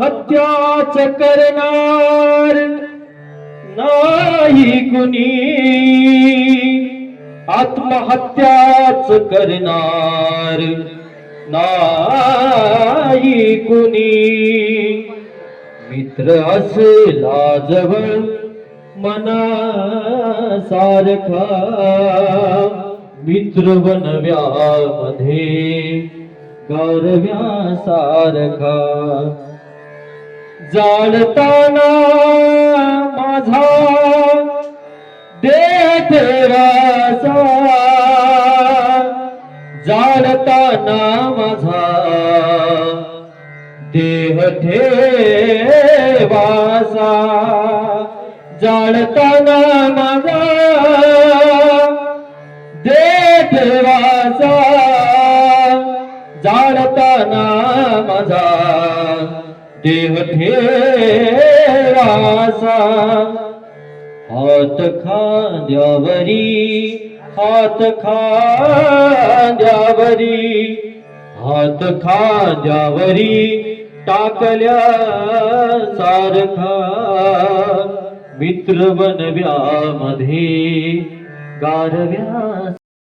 हत्याच करणार नाही कुणी. आत्महत्याच करणार नाही कुणी. मित्र असला जवळ मना सारखा मित्र बनव्यामध्ये गौरव्या सारखा जाणताना माझा देह ठेवाचा जाणताना माझा देह ठेवासा. जाणताना माझा देह ठेवासा. जाणताना माझा देव ठेवासा हात खांद्यावरी हात खांद्यावरी हात खांद्यावरी टाकल्या सारखा. मित्र बनव्यामध्ये गारव्या